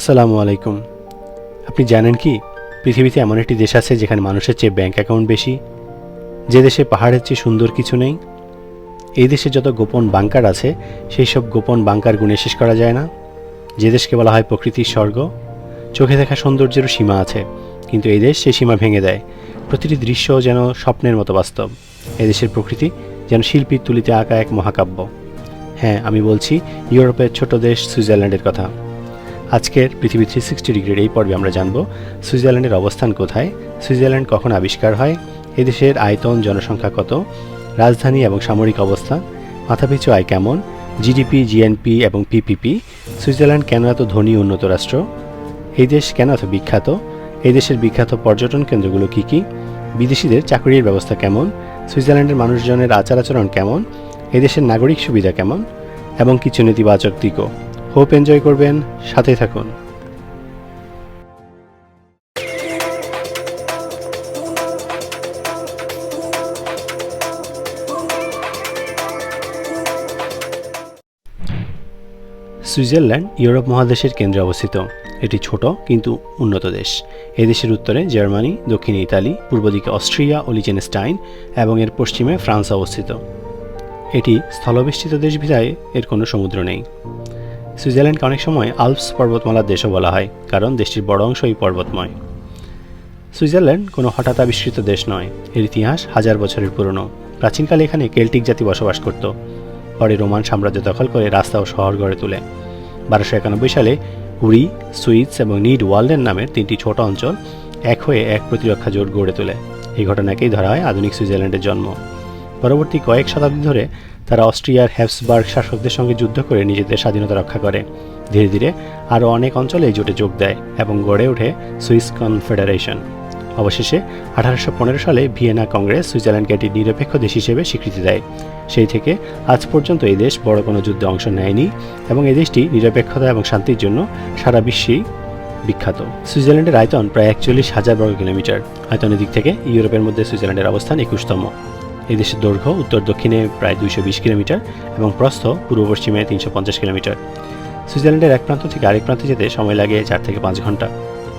আসসালামু আলাইকুম। আপনি জানেন কি, পৃথিবীতে এমন একটি দেশ আছে যেখানে মানুষের চেয়ে ব্যাংক অ্যাকাউন্ট বেশি? যে দেশে পাহাড়ের চেয়ে সুন্দর কিছু নেই? এই দেশে যত গোপন বাংকার আছে, সেই সব গোপন বাংকার গুণে শেষ করা যায় না। যে দেশকে বলা হয় প্রকৃতির স্বর্গ, চোখে দেখা সৌন্দর্যেরও সীমা আছে। কিন্তু এই দেশ সেই সীমা ভেঙে দেয়। প্রতিটি দৃশ্য যেন স্বপ্নের মতো বাস্তব। এদেশের প্রকৃতি যেন শিল্পীর তুলিতে আঁকা এক মহাকাব্য। হ্যাঁ আমি বলছি, ইউরোপের ছোট দেশ সুইজারল্যান্ডের কথা। আজকের পৃথিবী থ্রি সিক্সটি ডিগ্রির এই পর্বে আমরা জানব সুইজারল্যান্ডের অবস্থান কোথায়, সুইজারল্যান্ড কখন আবিষ্কার হয়, এদেশের আয়তন, জনসংখ্যা কত, রাজধানী এবং সামরিক অবস্থা, মাথাপিছু আয় কেমন জিডিপি জিএনপি এবং পিপিপি সুইজারল্যান্ড কেন এত ধনী উন্নত রাষ্ট্র, এই দেশ কেন এত বিখ্যাত, এই দেশের বিখ্যাত পর্যটন কেন্দ্রগুলো কী কী, বিদেশিদের চাকরির ব্যবস্থা কেমন, সুইজারল্যান্ডের মানুষজনের আচার আচরণ কেমন এই দেশের নাগরিক সুবিধা কেমন, এবং কিছু নেতিবাচক দিকও। হোপ এনজয় করবেন সাথে থাকুন। সুইজারল্যান্ড ইউরোপ মহাদেশের কেন্দ্রে অবস্থিত। এটি ছোট কিন্তু উন্নত দেশ। এই দেশের উত্তরে জার্মানি, দক্ষিণে ইতালি, পূর্ব দিকে অস্ট্রিয়া ও লিচেনস্টাইন এবং এর পশ্চিমে ফ্রান্স অবস্থিত। এটি স্থলবেষ্টিত দেশ বিধায় এর কোনো সমুদ্র নেই। সুইজারল্যান্ডকে অনেক সময় আলপস পর্বতমালার দেশও বলা হয়, কারণ দেশটির বড় অংশই পর্বতময়। সুইজারল্যান্ড কোনো হঠাৎ আবিষ্কৃত দেশ নয়, এর ইতিহাস হাজার বছরের পুরনো। প্রাচীনকালে এখানে কেল্টিক জাতি বসবাস করত, পরে রোমান সাম্রাজ্য দখল করে রাস্তা ও শহর গড়ে তোলে। বারোশো একানব্বই সালে হুরি সুইস এবং নিড ওয়ার্ল্ডেন নামের তিনটি ছোট অঞ্চল এক হয়ে এক প্রতিরক্ষা জোট গড়ে তোলে। এই ঘটনাকেই ধরা হয় আধুনিক সুইজারল্যান্ডের জন্ম। পরবর্তী কয়েক শতাব্দী ধরে তারা অস্ট্রিয়ার হ্যাপসবার্গ শাসকদের সঙ্গে যুদ্ধ করে নিজেদের স্বাধীনতা রক্ষা করে। ধীরে ধীরে আরও অনেক অঞ্চলে এই জোটে যোগ দেয় এবং গড়ে ওঠে সুইস কনফেডারেশন। অবশেষে আঠারোশো পনেরো সালে ভিয়েনা কংগ্রেস সুইজারল্যান্ডকে একটি নিরপেক্ষ দেশ হিসেবে স্বীকৃতি দেয়। সেই থেকে আজ পর্যন্ত এই দেশ বড় কোনো যুদ্ধে অংশ নেয়নি এবং এই দেশটি নিরপেক্ষতা এবং শান্তির জন্য সারা বিশ্বেই বিখ্যাত। সুইজারল্যান্ডের আয়তন প্রায় একচল্লিশ হাজার বর্গ কিলোমিটার আয়তনের দিক থেকে ইউরোপের মধ্যে সুইজারল্যান্ডের অবস্থান একুশতম। এই দেশের দৈর্ঘ্য উত্তর দক্ষিণে প্রায় দুইশো বিশ কিলোমিটার এবং প্রস্থ পূর্ব পশ্চিমে তিনশো পঞ্চাশ কিলোমিটার। সুইজারল্যান্ডের এক প্রান্ত থেকে আরেক প্রান্তে যেতে সময় লাগে চার থেকে পাঁচ ঘণ্টা।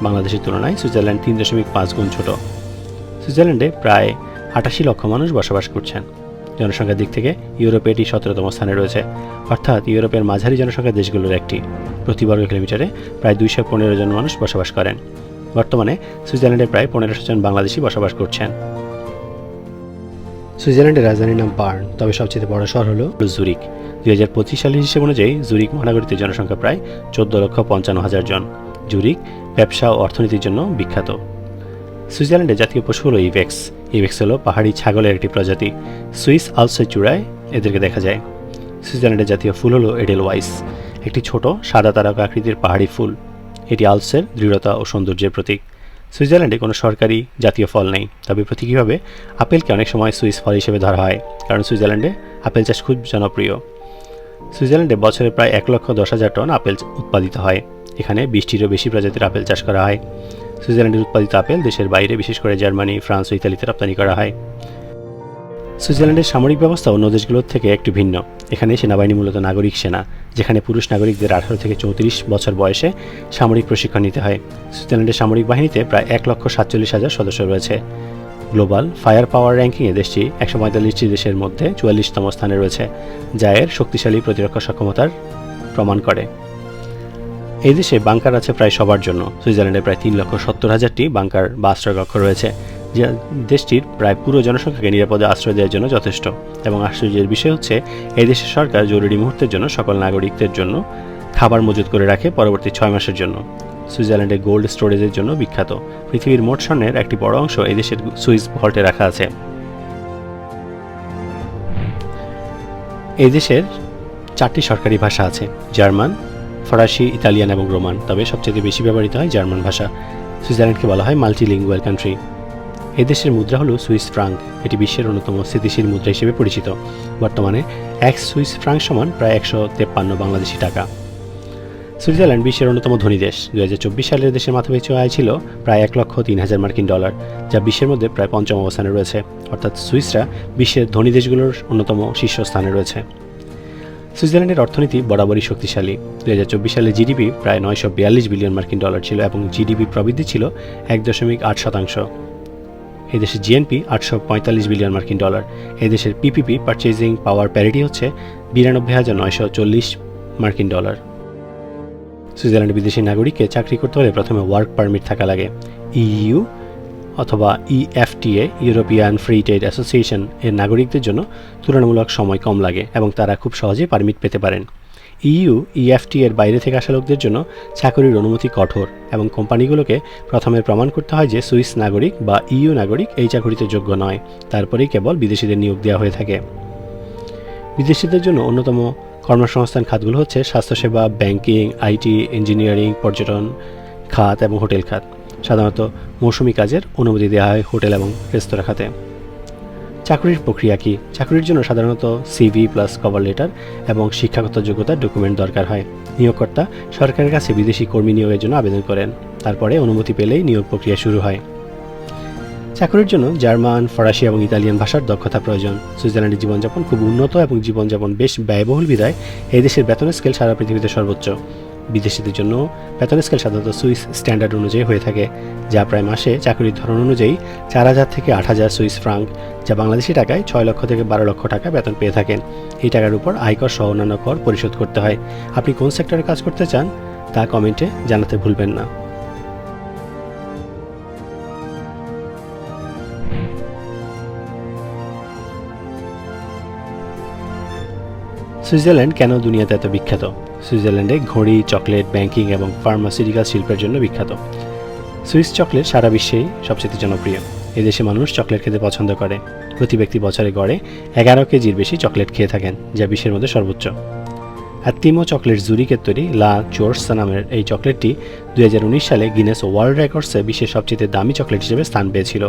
বাংলাদেশের তুলনায় সুইজারল্যান্ড তিন দশমিক পাঁচ গুণ ছোট। সুইজারল্যান্ডে প্রায় আটাশি লক্ষ মানুষ বসবাস করছেন। জনসংখ্যার দিক থেকে ইউরোপে এটি সতেরোতম স্থানে রয়েছে। অর্থাৎ ইউরোপের মাঝারি জনসংখ্যার দেশগুলোর একটি। প্রতি বর্গ কিলোমিটারে প্রায় দুইশো পনেরো জন মানুষ বসবাস করেন। বর্তমানে সুইজারল্যান্ডে প্রায় পনেরোশো জন বাংলাদেশি বসবাস করছেন। সুইজারল্যান্ডের রাজধানীর নাম বার্ন, তবে সবচেয়ে বড় শহর হলো জুরিক দুই হাজার পঁচিশ সালের হিসেব অনুযায়ী জুরিক মহানগরীতে জনসংখ্যা প্রায় চোদ্দ লক্ষ পঞ্চান্ন হাজার জন। জুরিক ব্যবসা ও অর্থনীতির জন্য বিখ্যাত। সুইজারল্যান্ডের জাতীয় পশু হলো ইভেক্স। ইভেক্স হলো পাহাড়ি ছাগলের একটি প্রজাতি। সুইস আলসের চূড়ায় এদেরকে দেখা যায়। সুইজারল্যান্ডের জাতীয় ফুল হলো এডেল ওয়াইস একটি ছোট সাদা তারকা আকৃতির পাহাড়ি ফুল। এটি আলসের দৃঢ়তা ও সৌন্দর্যের প্রতীক। সুইজারল্যান্ডে কোনো সরকারি জাতীয় ফল নেই। তবে প্রতীকীভাবে আপেলকে অনেক সময় সুইস ফল হিসেবে ধরা হয়, কারণ সুইজারল্যান্ডে আপেল চাষ খুব জনপ্রিয়। সুইজারল্যান্ডে বছরে প্রায় এক লক্ষ দশ হাজার টন আপেল উৎপাদিত হয়। এখানে বিশটিরও বেশি প্রজাতির আপেল চাষ করা হয়। সুইজারল্যান্ডের উৎপাদিত আপেল দেশের বাইরে, বিশেষ করে জার্মানি, ফ্রান্স ও ইতালিতে রপ্তানি করা হয়। সুইজারল্যান্ডের সামরিক ব্যবস্থা অন্য দেশগুলোর থেকে একটু ভিন্ন। এখানে সেনাবাহিনী মূলত নাগরিক সেনা, যেখানে পুরুষ নাগরিকদের আঠারো থেকে চৌত্রিশ বছর বয়সে সামরিক প্রশিক্ষণ নিতে হয়। সুইজারল্যান্ডের সামরিক বাহিনীতে প্রায় এক লক্ষ সাতচল্লিশ হাজার সদস্য রয়েছে। গ্লোবাল ফায়ার পাওয়ার র্যাঙ্কিংয়ে দেশটি একশো পঁয়তাল্লিশটি দেশের মধ্যে চুয়াল্লিশতম স্থানে রয়েছে, যা এর শক্তিশালী প্রতিরক্ষা সক্ষমতার প্রমাণ করে। এই দেশে বাংকার আছে প্রায় সবার জন্য। সুইজারল্যান্ডে প্রায় তিন লক্ষ সত্তর হাজারটি বাংকার বা আশ্রয়কক্ষ রয়েছে। যা দেশটির প্রায় পুরো জনসংখ্যাকে নিরাপদে আশ্রয় দেওয়ার জন্য যথেষ্ট। এবং আশ্চর্যের বিষয় হচ্ছে, এই দেশের সরকার জরুরি মুহূর্তের জন্য সকল নাগরিকদের জন্য খাবার মজুত করে রাখে পরবর্তী ছয় মাসের জন্য। সুইজারল্যান্ডে গোল্ড স্টোরেজের জন্য বিখ্যাত। পৃথিবীর মোট স্বর্ণের একটি বড় অংশ এই দেশের সুইস ভল্টে রাখা আছে। এই দেশের চারটি সরকারি ভাষা আছে, জার্মান, ফরাসি, ইতালিয়ান এবং রোমান। তবে সবচেয়ে বেশি ব্যবহৃত হয় জার্মান ভাষা। সুইজারল্যান্ডকে বলা হয় মাল্টিলিঙ্গুয়াল কান্ট্রি। এই দেশের মুদ্রা হলো সুইস ফ্রাঙ্ক। এটি বিশ্বের অন্যতম স্থিতিশীল মুদ্রা হিসেবে পরিচিত। বর্তমানে এক সুইস ফ্রাঙ্ক সমান প্রায় একশো তেপ্পান্ন বাংলাদেশি টাকা। সুইজারল্যান্ড বিশ্বের অন্যতম ধনী দেশ। দুই হাজার চব্বিশ সালের দেশের মাথাপিছু আয় ছিল প্রায় এক লক্ষ তিন হাজার মার্কিন ডলার, যা বিশ্বের মধ্যে প্রায় পঞ্চম অবস্থানে রয়েছে। অর্থাৎ সুইসরা বিশ্বের ধনী দেশগুলোর অন্যতম শীর্ষস্থানে রয়েছে। সুইজারল্যান্ডের অর্থনীতি বরাবরই শক্তিশালী। দুই হাজার চব্বিশ সালে জিডিপি প্রায় নয়শো বিয়াল্লিশ বিলিয়ন মার্কিন ডলার ছিল এবং জিডিপি প্রবৃদ্ধি ছিল এক দশমিক আট শতাংশ। এদেশের জিএনপি আটশো পঁয়তাল্লিশ বিলিয়ন মার্কিন ডলার। এদেশের পিপিপি পারচেজিং পাওয়ার প্যারিটি হচ্ছে বিরানব্বই হাজার নয়শো চল্লিশ মার্কিন ডলার। সুইজারল্যান্ডের বিদেশি নাগরিককে চাকরি করতে হলে প্রথমে ওয়ার্ক পারমিট থাকা লাগে। ইইউ অথবা EFTA European free trade association এর নাগরিকদের জন্য তুলনামূলক সময় কম লাগে এবং তারা খুব সহজে পারমিট পেতে পারেন। ইইউ ইএফটি এর বাইরে থেকে আসা লোকদের জন্য চাকরির অনুমতি কঠোর এবং কোম্পানিগুলোকে প্রথমে প্রমাণ করতে হয় যে সুইস নাগরিক বা ইইউ নাগরিক এই চাকরিতে যোগ্য নয়। তারপরেই কেবল বিদেশিদের নিয়োগ দেওয়া হয়ে থাকে। বিদেশিদের জন্য অন্যতম কর্মসংস্থান খাতগুলো হচ্ছে স্বাস্থ্যসেবা, ব্যাংকিং আইটি ইঞ্জিনিয়ারিং, পর্যটন খাত এবং হোটেল খাত। সাধারণত মৌসুমি কাজের অনুমতি দেওয়া হয় হোটেল এবং রেস্তোরাঁ খাতে। চাকরির প্রক্রিয়া কি? চাকরির জন্য সাধারণত সিভি প্লাস কভার লেটার এবং শিক্ষাগত যোগ্যতার ডকুমেন্ট দরকার হয়। নিয়োগকর্তা সরকারের কাছে বিদেশি কর্মী নিয়োগের জন্য আবেদন করেন। তারপরে অনুমতি পেলেই নিয়োগ প্রক্রিয়া শুরু হয়। চাকরির জন্য জার্মান, ফরাসি এবং ইতালিয়ান ভাষার দক্ষতা প্রয়োজন। সুইজারল্যান্ডের জীবনযাপন খুব উন্নত এবং জীবনযাপন বেশ ব্যয়বহুল বিধায় এই দেশের বেতনের স্কেল সারা পৃথিবীতে সর্বোচ্চ। বিদেশিদের জন্য বেতন স্কেল সাধারণত সুইস স্ট্যান্ডার্ড অনুযায়ী হয়ে থাকে, যা প্রায় মাসে চাকরির ধরন অনুযায়ী চার হাজার থেকে আট হাজার সুইস ফ্রাঙ্ক, যা বাংলাদেশি টাকায় ছয় লক্ষ থেকে বারো লক্ষ টাকা বেতন পেয়ে থাকেন। এই টাকার উপর আয়কর সহ অন্যান্য কর পরিশোধ করতে হয়। আপনি কোন সেক্টরে কাজ করতে চান, তা কমেন্টে জানাতে ভুলবেন না। সুইজারল্যান্ড কেন দুনিয়াতে এত বিখ্যাত? সুইজারল্যান্ডে ঘড়ি, চকলেট, ব্যাংকিং এবং ফার্মাসিউটিক্যাল শিল্পের জন্য বিখ্যাত। সুইস চকলেট সারা বিশ্বেই সবচেয়ে জনপ্রিয়। এদেশে মানুষ চকলেট খেতে পছন্দ করে। প্রতি ব্যক্তি বছরে গড়ে এগারো কেজির বেশি চকলেট খেয়ে থাকেন, যা বিশ্বের মধ্যে সর্বোচ্চ। আর তিমো চকলেট জুরিকের তৈরি লা চোর্সা নামের এই চকলেটটি দুই হাজার উনিশ সালে গিনেস ওয়ার্ল্ড রেকর্ডসে বিশ্বের সবচেয়ে দামি চকলেট হিসেবে স্থান পেয়েছিল।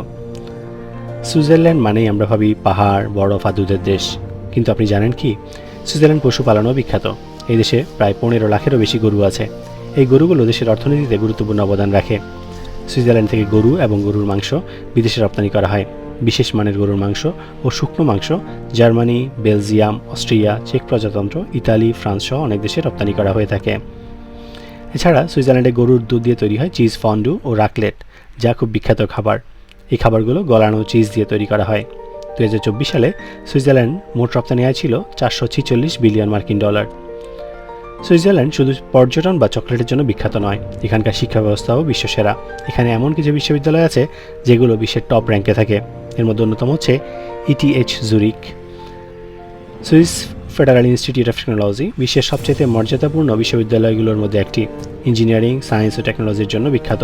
সুইজারল্যান্ড মানেই আমরা ভাবি পাহাড়, বরফ আর দুধের দেশ। কিন্তু আপনি জানেন কি? সুইজারল্যান্ড পশুপালনও বিখ্যাত। এই দেশে প্রায় পনেরো লাখেরও বেশি গরু আছে। এই গরুগুলো দেশের অর্থনীতিতে গুরুত্বপূর্ণ অবদান রাখে। সুইজারল্যান্ড থেকে গরু এবং গরুর মাংস বিদেশে রপ্তানি করা হয়। বিশেষ মানের গরুর মাংস ও শুকনো মাংস জার্মানি, বেলজিয়াম, অস্ট্রিয়া, চেক প্রজাতন্ত্র, ইতালি, ফ্রান্স সহ অনেক দেশে রপ্তানি করা হয়ে থাকে। এছাড়া সুইজারল্যান্ডে গরুর দুধ দিয়ে তৈরি হয় চিজ ফন্ডু ও রাকলেট, যা খুব বিখ্যাত খাবার। এই খাবারগুলো গলানো চিজ দিয়ে তৈরি করা হয়। দু হাজার চব্বিশ সালে সুইজারল্যান্ড মোট রপ্তানি আয় ছিল চারশো বিলিয়ন মার্কিন ডলার। সুইজারল্যান্ড শুধু পর্যটন বা চকলেটের জন্য বিখ্যাত নয়, এখানকার শিক্ষা ব্যবস্থাও বিশ্বসেরা। এখানে এমন কিছু বিশ্ববিদ্যালয় আছে যেগুলো বিশ্বের টপ র্যাঙ্কে থাকে। এর মধ্যে অন্যতম হচ্ছে ETH Zurich Swiss Federal Institute of Technology, বিশ্বের সবচেয়ে মর্যাদাপূর্ণ বিশ্ববিদ্যালয়গুলোর মধ্যে একটি। ইঞ্জিনিয়ারিং, সায়েন্স ও টেকনোলজির জন্য বিখ্যাত।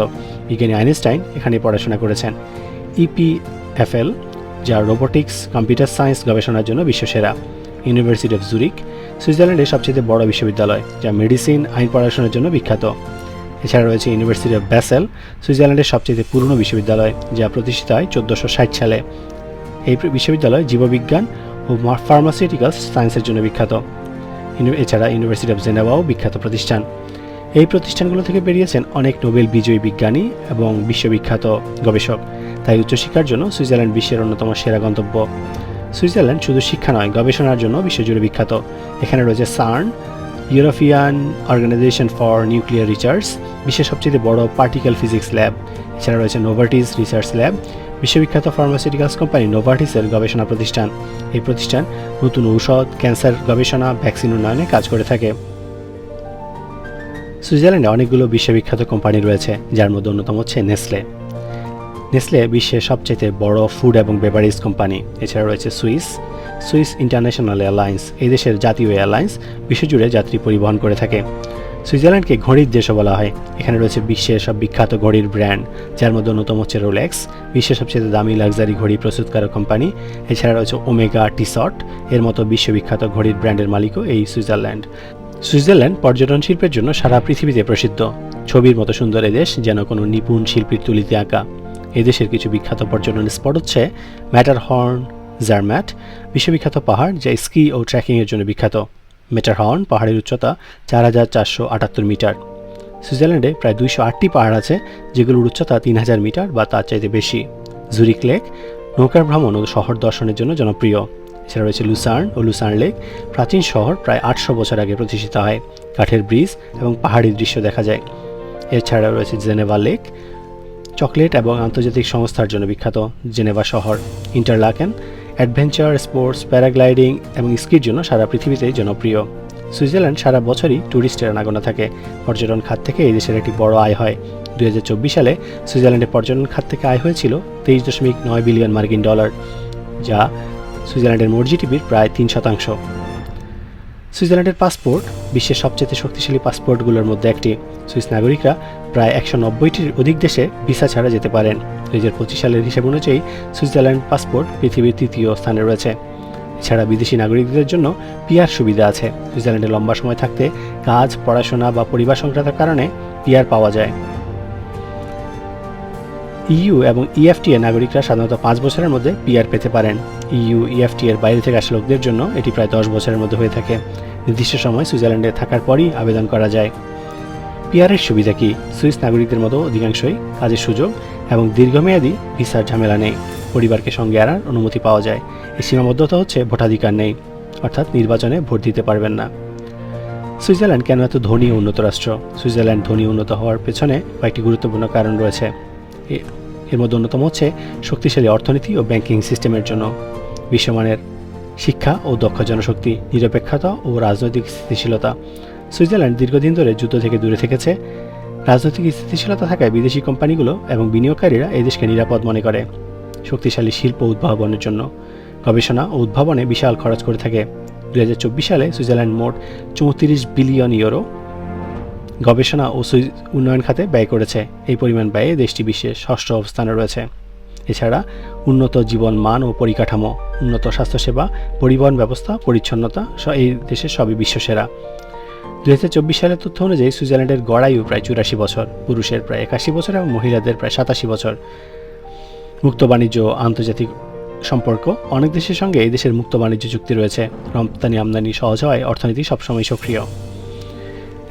বিজ্ঞানী আইনস্টাইন এখানে পড়াশোনা করেছেন। ইপিএফএল, যা রোবোটিক্স, কম্পিউটার সায়েন্স গবেষণার জন্য বিশ্বসেরা। ইউনিভার্সিটি অফ জুরিক সুইজারল্যান্ডের সবচেয়ে বড় বিশ্ববিদ্যালয়, যা মেডিসিন আইন পড়াশোনার জন্য বিখ্যাত। এছাড়া রয়েছে ইউনিভার্সিটি অফ ব্যাসেল সুইজারল্যান্ডের সবচেয়ে পুরনো বিশ্ববিদ্যালয়, যা প্রতিষ্ঠিত হয় চোদ্দোশো ষাট সালে। এই বিশ্ববিদ্যালয় জীববিজ্ঞান ও ফার্মাসিউটিক্যাল সায়েন্সের জন্য বিখ্যাত। এছাড়া ইউনিভার্সিটি অফ জেনেভাও বিখ্যাত প্রতিষ্ঠান। এই প্রতিষ্ঠানগুলো থেকে বেরিয়েছেন অনেক নোবেল বিজয়ী বিজ্ঞানী এবং বিশ্ববিখ্যাত গবেষক। তাই উচ্চশিক্ষার জন্য সুইজারল্যান্ড বিশ্বের অন্যতম সেরা গন্তব্য। সুইজারল্যান্ড শুধু শিক্ষা নয়, গবেষণার জন্য বিশ্বজুড়ে বিখ্যাত। এখানে রয়েছে CERN European Organization for Nuclear Research বিশ্বের সবচেয়ে বড় পার্টিকেল ফিজিক্স ল্যাব এছাড়া রয়েছে নোভার্টিস রিসার্চ ল্যাব বিশ্ববিখ্যাত ফার্মাসিউটিক্যালস কোম্পানি নোভার্টিসের গবেষণা প্রতিষ্ঠান। এই প্রতিষ্ঠান নতুন ঔষধ ক্যান্সার গবেষণা ভ্যাকসিন উন্নয়নে কাজ করে থাকে। সুইজারল্যান্ডে অনেকগুলো বিশ্ববিখ্যাত কোম্পানি রয়েছে, যার মধ্যে অন্যতম হচ্ছে নেসলে নেসলে বিশ্বের সবচেয়ে বড় ফুড এবং বেভারেজ কোম্পানি। এছাড়া রয়েছে সুইস সুইস ইন্টারন্যাশনাল এয়ারলাইন্স, এই দেশের জাতীয় এয়ারলাইন্স বিশ্বজুড়ে যাত্রী পরিবহন করে থাকে। সুইজারল্যান্ডকে ঘড়ির দেশও বলা হয়। এখানে রয়েছে বিশ্বের সব বিখ্যাত ঘড়ির ব্র্যান্ড, যার মধ্যে অন্যতম হচ্ছে রোলেক্স, বিশ্বের সবচেয়ে দামি লাক্সারি ঘড়ি প্রস্তুতকারক কোম্পানি। এছাড়া রয়েছে ওমেগা টিসট এর মতো বিশ্ববিখ্যাত ঘড়ির ব্র্যান্ডের মালিকও এই সুইজারল্যান্ড। সুইজারল্যান্ড পর্যটন শিল্পের জন্য সারা পৃথিবীতে প্রসিদ্ধ। ছবির মতো সুন্দর এদেশ যেন কোনো নিপুণ শিল্পীর তুলিতে আঁকা। এদেশের কিছু বিখ্যাত পর্যটন স্পট হচ্ছে ম্যাটারহর্ন জারম্যাট বিশ্ববিখ্যাত পাহাড় যা স্কি ও ট্রেকিংয়ের জন্য বিখ্যাত। মেটারহর্ন পাহাড়ের উচ্চতা চার হাজার চারশো আটাত্তর মিটার। সুইজারল্যান্ডে প্রায় দুইশো আটটি পাহাড় আছে, যেগুলোর উচ্চতা তিন হাজার মিটার বা তার চাইতে বেশি। জুরিক লেক নৌকার ভ্রমণ ও শহর দর্শনের জন্য জনপ্রিয়। এছাড়া রয়েছে লুসার্ন ও লুসার্ন লেক প্রাচীন শহর প্রায় আটশো বছর আগে প্রতিষ্ঠিত হয়। কাঠের ব্রিজ এবং পাহাড়ি দৃশ্য দেখা যায়। এছাড়া রয়েছে জেনেভা লেক চকলেট এবং আন্তর্জাতিক সংস্থার জন্য বিখ্যাত জেনেভা শহর, ইন্টারলাকেন, অ্যাডভেঞ্চার, স্পোর্টস, প্যারাগ্লাইডিং এবং স্কির জন্য সারা পৃথিবীতে জনপ্রিয়। সুইজারল্যান্ড সারা বছরই ট্যুরিস্টের আনাগোনা থাকে। পর্যটন খাত থেকে এই দেশের একটি বড় আয় হয়। দুই হাজার চব্বিশ সালে সুইজারল্যান্ডের পর্যটন খাত থেকে আয় হয়েছিল তেইশ দশমিক নয় বিলিয়ন মার্কিন ডলার, যা সুইজারল্যান্ডের মোট জিডিপির প্রায় তিন শতাংশ। সুইজারল্যান্ডের পাসপোর্ট, বিশ্বের সবচেয়ে শক্তিশালী পাসপোর্টগুলোর মধ্যে একটি। সুইস নাগরিকরা প্রায় একশো নব্বইটির অধিক দেশে ভিসা ছাড়া যেতে পারেন। দুই হাজার পঁচিশ সালের হিসেব অনুযায়ী সুইজারল্যান্ড পাসপোর্ট পৃথিবীর তৃতীয় স্থানে রয়েছে। এছাড়া বিদেশি নাগরিকদের জন্য পিআর সুবিধা আছে। সুইজারল্যান্ডে লম্বা সময় থাকতে কাজ, পড়াশোনা বা পরিবার সংক্রান্ত কারণে পিআর পাওয়া যায়। ইইউ এবং ইএফটি এর নাগরিকরা সাধারণত পাঁচ বছরের মধ্যে পিআর পেতে পারেন। ইইউ ইএফটি এর বাইরে থেকে আসা লোকদের জন্য এটি প্রায় দশ বছরের মধ্যে হয়ে থাকে। নির্দিষ্ট সময় সুইজারল্যান্ডে থাকার পরই আবেদন করা যায়। পিআরের সুবিধা কি? সুইস নাগরিকদের মতো অধিকাংশই কাজের সুযোগ এবং দীর্ঘমেয়াদী ভিসার ঝামেলা নেই। পরিবারকে সঙ্গে আনার অনুমতি পাওয়া যায়। এই সীমাবদ্ধতা হচ্ছে ভোটাধিকার নেই, অর্থাৎ নির্বাচনে ভোট দিতে পারবেন না। সুইজারল্যান্ড কেন এত ধনী উন্নত রাষ্ট্র? সুইজারল্যান্ড ধনী উন্নত হওয়ার পেছনে কয়েকটি গুরুত্বপূর্ণ কারণ রয়েছে। এর মধ্যে অন্যতম হচ্ছে শক্তিশালী অর্থনীতি ও ব্যাংকিং সিস্টেমের জন্য। বিশ্বমানের শিক্ষা ও দক্ষ জনশক্তি, নিরপেক্ষতা ও রাজনৈতিক স্থিতিশীলতা। সুইজারল্যান্ড দীর্ঘদিন ধরে যুদ্ধ থেকে দূরে থেকেছে। রাজনৈতিক স্থিতিশীলতা থাকায় বিদেশি কোম্পানিগুলো এবং বিনিয়োগকারীরা এই দেশকে নিরাপদ মনে করে, শক্তিশালী শিল্প উদ্ভাবনের জন্য। গবেষণা ও উদ্ভাবনে বিশাল খরচ করে থাকে। দুই হাজার চব্বিশ সালে সুইজারল্যান্ড মোট চৌত্রিশ বিলিয়ন ইউরো গবেষণা ও উন্নয়ন খাতে ব্যয় করেছে। এই পরিমাণ ব্যয়ে দেশটি বিশ্বের ষষ্ঠ অবস্থানে রয়েছে। এছাড়া উন্নত জীবন মান ও পরিকাঠামো, উন্নত স্বাস্থ্যসেবা, পরিবহন ব্যবস্থা, পরিচ্ছন্নতা এই দেশের সবই বিশ্বসেরা। দুই হাজার চব্বিশ সালের তথ্য অনুযায়ী সুইজারল্যান্ডের গড়ায়ু প্রায় চুরাশি বছর, পুরুষের প্রায় একাশি বছর এবং মহিলাদের প্রায় সাতাশি বছর। মুক্ত বাণিজ্য আন্তর্জাতিক সম্পর্ক অনেক দেশের সঙ্গে এই দেশের মুক্ত বাণিজ্য চুক্তি রয়েছে। রপ্তানি, আমদানি, সহজ হওয়ায় অর্থনীতি সবসময় সক্রিয়।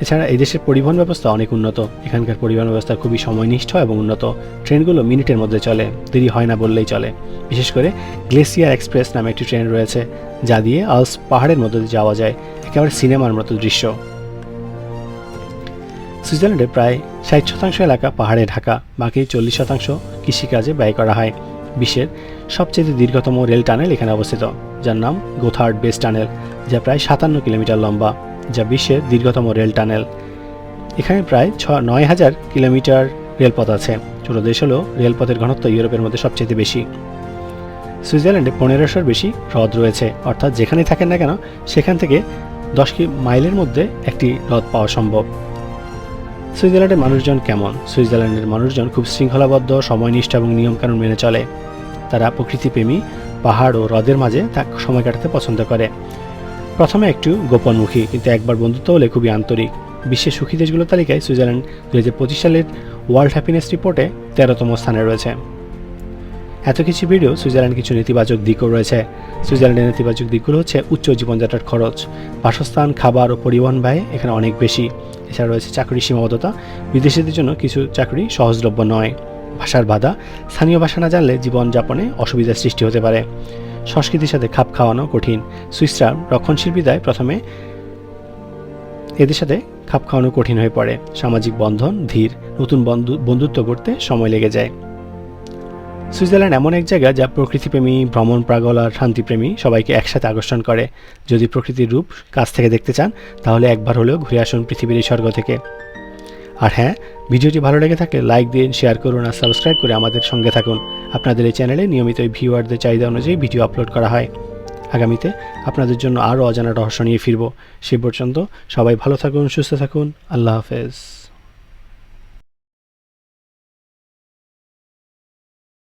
এছাড়া এই দেশের পরিবহন ব্যবস্থা অনেক উন্নত। এখানকার পরিবহন ব্যবস্থা খুবই সময়নিষ্ঠ এবং উন্নত। ট্রেনগুলো মিনিটের মধ্যে চলে, দেরি হয় না বললেই চলে। বিশেষ করে গ্লেসিয়ার এক্সপ্রেস নামে একটি ট্রেন রয়েছে, যা দিয়ে আলস পাহাড়ের মধ্যে যাওয়া যায়, একেবারে সিনেমার মতো দৃশ্য। সুইজারল্যান্ডে প্রায় ষাট শতাংশ এলাকা পাহাড়ে ঢাকা, বাকি চল্লিশ শতাংশ কৃষিকাজে ব্যয় করা হয়। বিশ্বের সবচেয়ে দীর্ঘতম রেল টানেল এখানে অবস্থিত, যার নাম গোথার্ড বেস টানেল, যা প্রায় সাতান্ন কিলোমিটার লম্বা, যা বিশ্বের দীর্ঘতম রেল টানেল। এখানে প্রায় ছ, নয় হাজার কিলোমিটার রেলপথ আছে। ছোটো দেশ হলেও রেলপথের ঘনত্ব ইউরোপের মধ্যে সবচেয়ে বেশি। সুইজারল্যান্ডে পনেরোশোর বেশি হ্রদ রয়েছে, অর্থাৎ যেখানেই থাকেন না কেন, সেখান থেকে দশ কি, মাইলের মধ্যে একটি হ্রদ পাওয়া সম্ভব। সুইজারল্যান্ডের মানুষজন কেমন? সুইজারল্যান্ডের মানুষজন খুব শৃঙ্খলাবদ্ধ, সময়নিষ্ঠা এবং নিয়মকানুন মেনে চলে। তারা প্রকৃতিপ্রেমী, পাহাড় ও হ্রদের মাঝে তা সময় কাটাতে পছন্দ করে। প্রথমে একটু গোপনমুখী, কিন্তু একবার বন্ধুত্ব হলে খুবই আন্তরিক। বিশ্বের সুখী দেশগুলোর তালিকায় সুইজারল্যান্ড দু হাজার পঁচিশ সালের ওয়ার্ল্ড হ্যাপিনেস রিপোর্টে তেরোতম স্থানে রয়েছে। এত কিছু ভিডিও সুইজারল্যান্ড কিছু নেতিবাচক দিকও রয়েছে। সুইজারল্যান্ডের নেতিবাচক দিকগুলো হচ্ছে উচ্চ জীবনযাত্রার খরচ। বাসস্থান, খাবার ও পরিবহন ব্যয় এখানে অনেক বেশি। এছাড়া রয়েছে চাকরির সীমাবদ্ধতা। বিদেশিদের জন্য কিছু চাকরি সহজলভ্য নয়। ভাষার বাধা। স্থানীয় ভাষা না জানলে জীবনযাপনে অসুবিধার সৃষ্টি হতে পারে। সংস্কৃতির সাথে খাপ খাওয়ানো কঠিন। সুইসরা রক্ষণশীল বিদায় প্রথমে এদের সাথে খাপ খাওয়ানো কঠিন হয়ে পড়ে। সামাজিক বন্ধন, ধীর। নতুন বন্ধু, বন্ধুত্ব করতে সময় লেগে যায়। সুইজারল্যান্ড এমন এক জায়গা যা প্রকৃতিপ্রেমী, ভ্রমণ প্রাগল আর শান্তিপ্রেমী সবাইকে একসাথে আকর্ষণ করে। যদি প্রকৃতির রূপ কাছ থেকে দেখতে চান, তাহলে একবার হলেও ঘুরে আসুন পৃথিবীর এই স্বর্গ থেকে। আর হ্যাঁ ভিডিওটি ভালো লেগে থাকলে লাইক দিন, শেয়ার করুন আর সাবস্ক্রাইব করে আমাদের সঙ্গে থাকুন। আপনাদের এই চ্যানেলে নিয়মিত এই ভিউয়ারদের চাহিদা অনুযায়ী ভিডিও আপলোড করা হয়। আগামীতে আপনাদের জন্য আরও অজানা রহস্য নিয়ে ফিরব। সে পর্যন্ত সবাই ভালো থাকুন, সুস্থ থাকুন। আল্লাহ হাফেজ।